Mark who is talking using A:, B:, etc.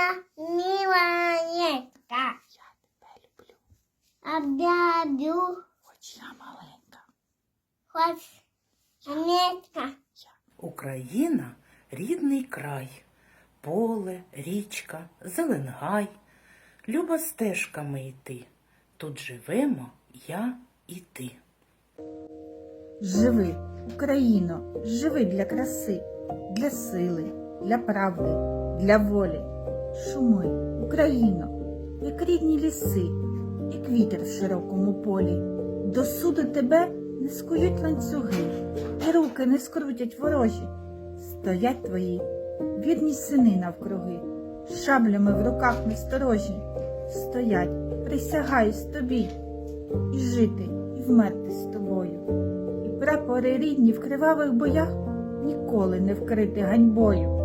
A: Україна миланетка.
B: Я тебе люблю.
A: Обяду
B: Хоч я маленька.
A: хоч нетка.
C: Україна рідний край, поле, річка, зеленгай, люба стежками йти. Тут живемо я і ти.
D: Живи, Україно, живи для краси, для сили, для правди, для волі. Шуми, Україно, як рідні ліси, як вітер в широкому полі. До суду тебе не скують ланцюги, і руки не скрутять ворожі. Стоять твої вірні сини навкруги, шаблями в руках насторожі. Стоять, присягаюсь тобі, і жити, і вмерти з тобою. І прапори рідні в кривавих боях ніколи не вкрити ганьбою.